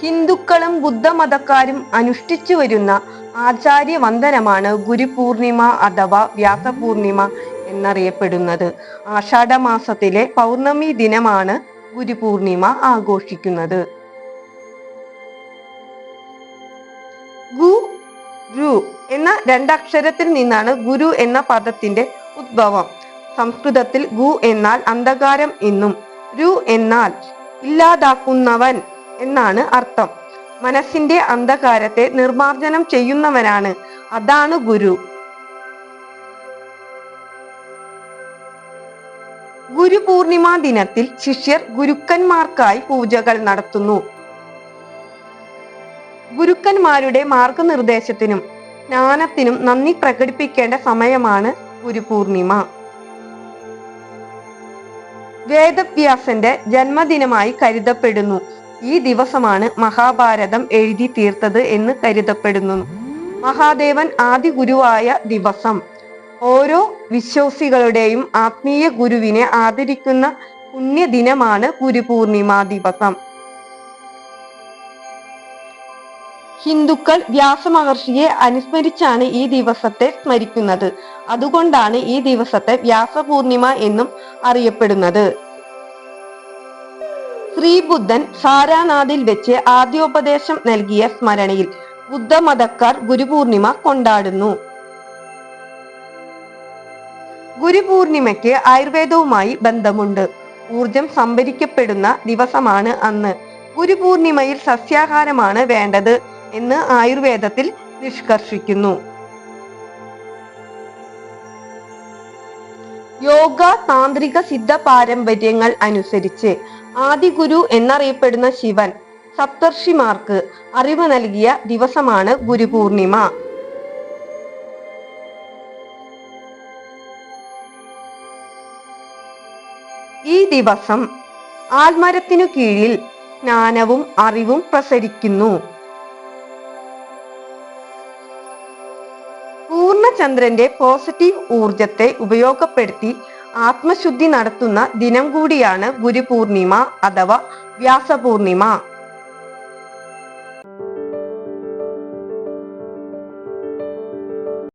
ഹിന്ദുക്കളും ബുദ്ധമതക്കാരും അനുഷ്ഠിച്ചു വരുന്ന ആചാര്യ വന്ദനമാണ് ഗുരുപൂർണിമ അഥവാ വ്യാസപൂർണിമ എന്നറിയപ്പെടുന്നത്. ആഷാഢ മാസത്തിലെ പൗർണമി ദിനമാണ് ഗുരുപൂർണിമ ആഘോഷിക്കുന്നത്. ഗു രു എന്ന രണ്ടക്ഷരത്തിൽ നിന്നാണ് ഗുരു എന്ന പദത്തിന്റെ ഉദ്ഭവം. സംസ്കൃതത്തിൽ ഗു എന്നാൽ അന്ധകാരം എന്നും രു എന്നാൽ ഇല്ലാതാക്കുന്നവൻ എന്നാണ് അർത്ഥം. മനസ്സിന്റെ അന്ധകാരത്തെ നിർമാർജനം ചെയ്യുന്നവനാണ്. അതാണ് ഗുരു. ഗുരുപൂർണിമ ദിനത്തിൽ ശിഷ്യർ ഗുരുക്കന്മാർക്കായി പൂജകൾ നടത്തുന്നു. ഗുരുക്കന്മാരുടെ മാർഗനിർദ്ദേശത്തിനും ജ്ഞാനത്തിനും നന്ദി പ്രകടിപ്പിക്കേണ്ട സമയമാണ് ഗുരുപൂർണിമ. വേദവ്യാസന്റെ ജന്മദിനമായി കരുതപ്പെടുന്നു. ഈ ദിവസമാണ് മഹാഭാരതം എഴുതി തീർത്തത് എന്ന് കരുതപ്പെടുന്നു. മഹാദേവൻ ആദി ഗുരുവായ ദിവസം ഓരോ വിശ്വാസികളുടെയും ആത്മീയ ഗുരുവിനെ ആദരിക്കുന്ന പുണ്യദിനമാണ് ഗുരുപൂർണിമ ദിവസം. ഹിന്ദുക്കൾ വ്യാസമഹർഷിയെ അനുസ്മരിച്ചാണ് ഈ ദിവസത്തെ സ്മരിക്കുന്നത്. അതുകൊണ്ടാണ് ഈ ദിവസത്തെ വ്യാസപൂർണിമ എന്നും അറിയപ്പെടുന്നത്. ശ്രീബുദ്ധൻ സാരാനാഥിൽ വെച്ച് ആദ്യോപദേശം നൽകിയ സ്മരണയിൽ ബുദ്ധമതക്കാർ ഗുരുപൂർണിമ കൊണ്ടാടുന്നു. ഗുരുപൂർണിമയ്ക്ക് ആയുർവേദവുമായി ബന്ധമുണ്ട്. ഊർജം സംഭരിക്കപ്പെടുന്ന ദിവസമാണ് അന്ന്. ഗുരുപൂർണിമയിൽ സസ്യാഹാരമാണ് വേണ്ടത് എന്ന് ആയുർവേദത്തിൽ നിഷ്കർഷിക്കുന്നു. യോഗ താന്ത്രിക സിദ്ധ പാരമ്പര്യങ്ങൾ അനുസരിച്ച് ആദിഗുരു എന്നറിയപ്പെടുന്ന ശിവൻ സപ്തർഷിമാർക്ക് അറിവ് നൽകിയ ദിവസമാണ് ഗുരുപൂർണിമ. ഈ ദിവസം ആൽമരത്തിനു കീഴിൽ ജ്ഞാനവും അറിവും പ്രസരിക്കുന്നു. ചന്ദ്രന്റെ പോസിറ്റീവ് ഊർജത്തെ ഉപയോഗപ്പെടുത്തി ആത്മശുദ്ധി നടത്തുന്ന ദിനം കൂടിയാണ് ഗുരുപൂർണിമ അഥവാ വ്യാസപൂർണിമ.